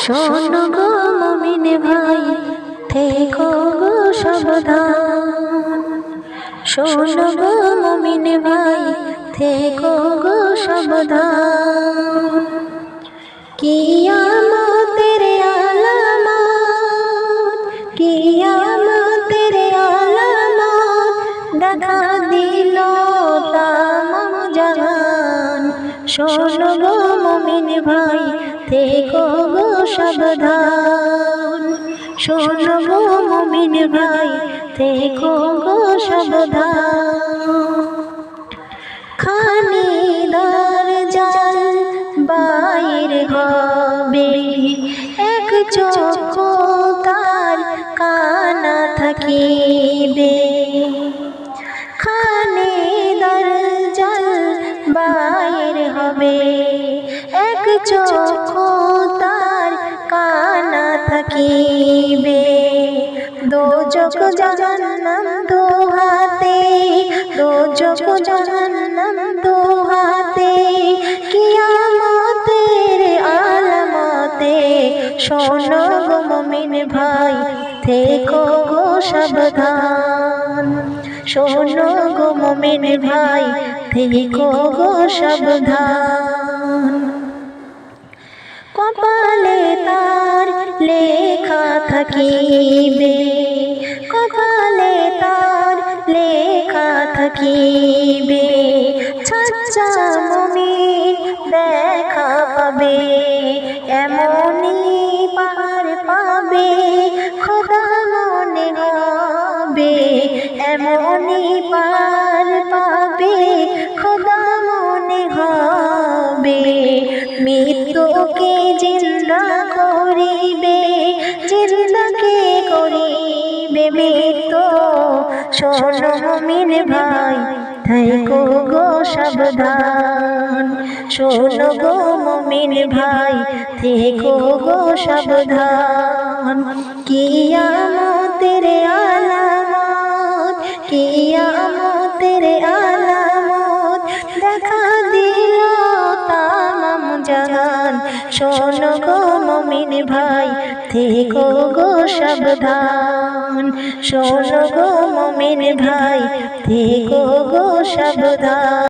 শোনো গো মমিন ভাই, থেকো গো সাবধান। শোনো গো মমিন ভাই, থেকো গো সাবধান। কিয়ামতের আলামত কিয়ামতের আলামত দেখা দিল তামাম জাহান। শোনো গো মমিন ভাই থেকো গো সাবধান। শোনো গো মমিন ভাই থেকো গো সাবধান। খানিদার জাল বাইর হবে, এক চোখ তার কানা থাকিবে। খানিদার জাল বাইর হবে চোখ তার কানা থাকিবে। দোজক জাহান্নাম দো হাতে দোজক জাহান্নাম দো হাতে কিয়ামতের আলামতে শোনো গো মুমিন ভাই, থেকো গো সাবধান। শোনো গো মুমিন ভাই, থেকো গো সাবধান। কপালে তার লেখা থাকিবে। কপালে তার লেখা থাকিবে। ছাচ্চা মমিন দেখা পাবে, এমনই পার পাবে, খোদা মনে হবে এমনই পার মৃত্যু শোনো মিন ভাই থাইকো গো সাবধান। শোনো গো মমিন ভাই থেকো গো সাবধান। কিয়া তেরে আলামত শোনো গো মমিন ভাই থেকো গো সাবধান। শোনো গো মমিন ভাই থেকো গো সাবধান।